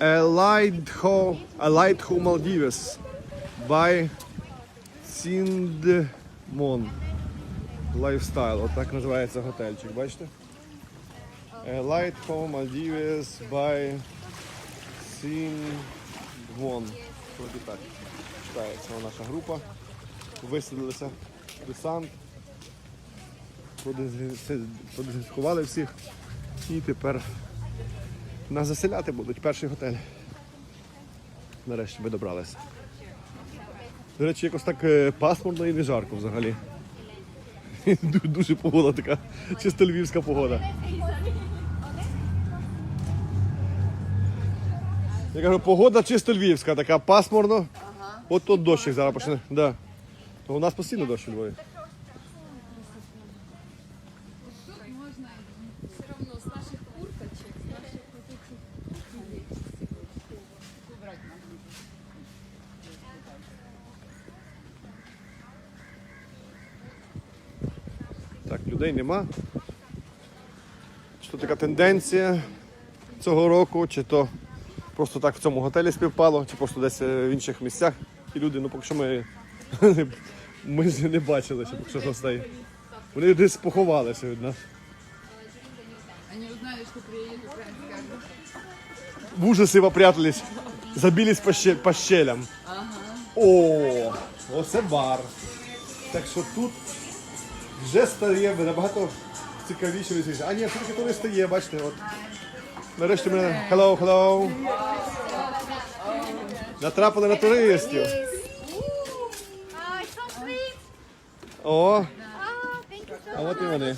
Elidho, Elidho Maldives by Sindmon Lifestyle. Отак називається готельчик, бачите? Elidho Maldives by. Вроді так читається наша група. Висадилися десант. Продезінфі- всіх. І тепер нас заселяти будуть перший готель. Нарешті ми добралися. До речі, якось так е, пасмурно і не жарко взагалі. Дуже погода така, чисто львівська погода. Я кажу, погода чисто львівська, така пасмурно. От тут дощик зараз почне. Да. У нас постійно дощ у Львові. Так, людей нема. Чи то така тенденція цього року, чи то просто так в цьому готелі співпало, чи просто десь е, в інших місцях. І люди, ну поки що ми, ми ж не бачили, що поки що гостей. Вони десь поховалися від нас. Они узнали, что приедет. В ужаси попрятались, забились по, ще, по щелям. О, оце бар. Так що тут вже стає набагато цікавіше відсіться. А ні, все-таки то не стає, бачите, от. Нарешті ми hello, hello. Натрапили на туристів. О, а от і вони.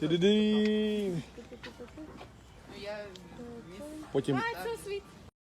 Ти-ди-ди. Потім much. So